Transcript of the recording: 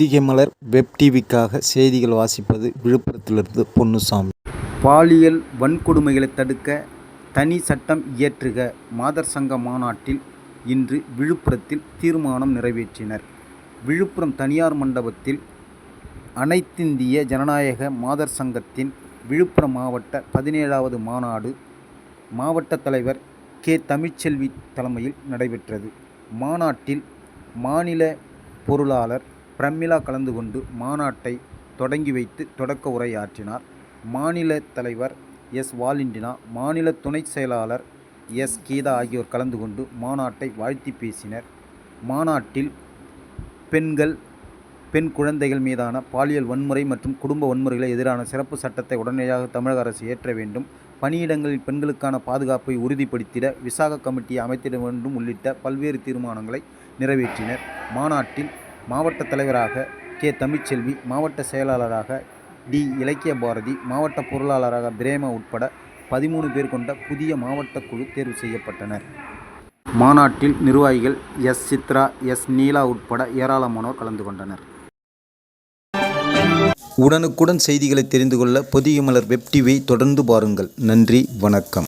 அதிகமலர் web டிவிக்காக செய்திகள் வாசிப்பது விழுப்புரத்திலிருந்து பொன்னுசாமி. பாலியல் வன்கொடுமைகளை தடுக்க தனி சட்டம் இயற்றுக மாதர் சங்க மாநாட்டில் இன்று விழுப்புரத்தில் தீர்மானம் நிறைவேற்றினர். விழுப்புரம் தனியார் மண்டபத்தில் அனைத்திந்திய ஜனநாயக மாதர் சங்கத்தின் விழுப்புரம் மாவட்ட பதினேழாவது மாநாடு மாவட்ட தலைவர் கே. தமிழ்ச்செல்வி தலைமையில் நடைபெற்றது. மாநாட்டில் மாநில பொருளாளர் பிரமிளா கலந்து கொண்டு மாநாட்டை தொடங்கி வைத்து தொடக்க உரையாற்றினார். மாநில தலைவர் எஸ். வாலிண்டினா மாநில துணை செயலாளர் எஸ். கீதா ஆகியோர் கலந்து கொண்டு மாநாட்டை வாழ்த்தி பேசினர். மாநாட்டில் பெண்கள் பெண் குழந்தைகள் மீதான பாலியல் வன்முறை மற்றும் குடும்ப வன்முறைகளை எதிரான சிறப்பு சட்டத்தை உடனடியாக தமிழக அரசு ஏற்ற வேண்டும். பணியிடங்களில் பெண்களுக்கான பாதுகாப்பை உறுதிப்படுத்திட விசாக கமிட்டியை அமைத்திட வேண்டும் உள்ளிட்ட பல்வேறு தீர்மானங்களை நிறைவேற்றினர். மாநாட்டில் மாவட்ட தலைவராக கே. தமிழ்ச்செல்வி மாவட்ட செயலாளராக டி. இலக்கிய பாரதி மாவட்ட பொருளாளராக பிரேமா உட்பட பதிமூணு பேர் கொண்ட புதிய மாவட்ட குழு தேர்வு செய்யப்பட்டனர். மாநாட்டில் நிர்வாகிகள் எஸ். சித்ரா எஸ். நீலா உட்பட ஏராளமானோர் கலந்து கொண்டனர். உடனுக்குடன் செய்திகளை தெரிந்து கொள்ள பொதிய மலர் வெப் டிவியை தொடர்ந்து பாருங்கள். நன்றி வணக்கம்.